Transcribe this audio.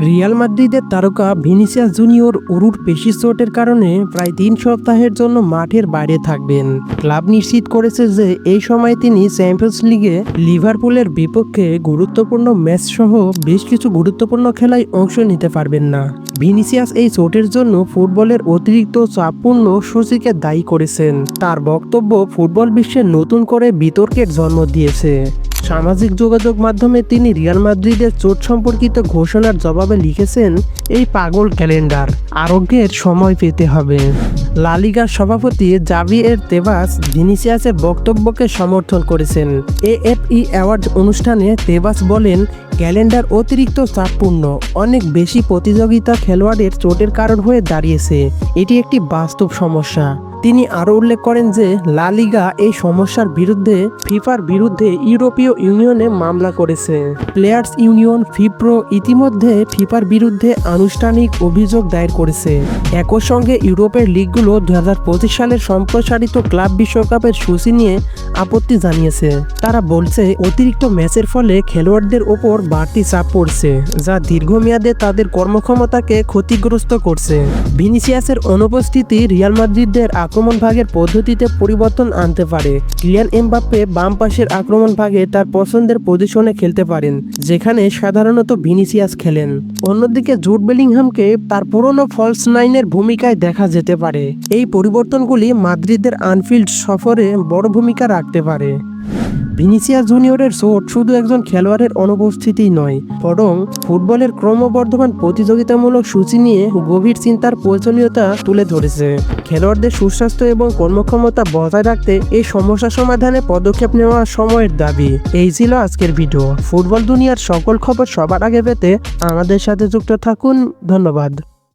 Real মাদ্রিদের তারকা Vinicius junior উরুর পেশি চোটের কারণে প্রায় তিন সপ্তাহের জন্য মাঠের বাইরে থাকবেন। ক্লাব নিশ্চিত করেছে যে এই সময় তিনি চ্যাম্পিয়ন্স লিগে লিভারপুলের বিপক্ষে গুরুত্বপূর্ণ ম্যাচ সহ বেশ কিছু গুরুত্বপূর্ণ খেলায় অংশ নিতে পারবেন না। ভিনিসিয়াস এই চোটের জন্য ফুটবলের অতিরিক্ত চাপপূর্ণ সূচিকে দায়ী করেছেন। তার বক্তব্য ফুটবল বিশ্বে নতুন করে বিতর্কের জন্ম দিয়েছে। সামাজিক যোগাযোগ মাধ্যমে তিনি রিয়াল মাদ্রিদের চোট সম্পর্কিত ঘোষণার জবাবে লিখেছেন, এই পাগল ক্যালেন্ডার, আরোগ্যের সময় পেতে হবে। লালিগার সভাপতি জাভিয়ের তেবাস ভিনিসিয়াসের বক্তব্যকে সমর্থন করেছেন। এএফই অ্যাওয়ার্ড অনুষ্ঠানে তেবাস বলেন ক্যালেন্ডার অতিরিক্ত চাপপূর্ণ। অনেক বেশি প্রতিযোগিতা খেলোয়াড়ের চোটের কারণ হয়ে দাঁড়িয়েছে। এটি একটি বাস্তব সমস্যা। তিনি আরও উল্লেখ করেন যে, লা লিগা এই সমস্যার বিরুদ্ধে, ফিফার বিরুদ্ধে ইউরোপীয় ইউনিয়নে মামলা করেছে। প্লেয়ার্স ইউনিয়ন ফিপ্রো ইতিমধ্যে ফিফার বিরুদ্ধে আনুষ্ঠানিক অভিযোগ দায়ের করেছে। একই সঙ্গে ইউরোপের লিগগুলো দু হাজার পঁচিশ সালের সম্প্রসারিত ক্লাব বিশ্বকাপের সূচি নিয়ে আপত্তি জানিয়েছে। তারা বলছে, অতিরিক্ত ম্যাচের ফলে খেলোয়াড়দের ওপর বাড়তি চাপ পড়ছে, যা দীর্ঘমেয়াদে তাদের কর্মক্ষমতাকে ক্ষতিগ্রস্ত করছে। ভিনিসিয়াসের অনুপস্থিতি রিয়াল মাদ্রিদের আক্রমণ ভাগের পদ্ধতিতে পরিবর্তন আনতে পারে। কিলিয়ান এমবাপ্পে বাম পাশের আক্রমণ ভাগে তার পছন্দের পজিশনে খেলতে পারেন, যেখানে সাধারণত ভিনিসিয়াস খেলেন। অন্যদিকে জুট বেলিংহামকে তার পুরনো ফলস নাইনের ভূমিকায় দেখা যেতে পারে। এই পরিবর্তনগুলি মাদ্রিদের আনফিল্ড সফরে বড় ভূমিকা রাখতে পারে। ভিনিসিয়াস জুনিয়রের চোট শুধু একজন খেলোয়াড়ের অনুপস্থিতি নয়, বরং ফুটবলের ক্রমবর্ধমান প্রতিযোগিতামূলক সূচি নিয়ে গভীর চিন্তার প্রয়োজনীয়তা তুলে ধরেছে। খেলোয়াড়দের সুস্বাস্থ্য এবং কর্মক্ষমতা বজায় রাখতে এই সমস্যা সমাধানে পদক্ষেপ নেওয়া সময়ের দাবি। এই ছিল আজকের ভিডিও। ফুটবল দুনিয়ার সকল খবর সবার আগে পেতে আমাদের সাথে যুক্ত থাকুন। ধন্যবাদ।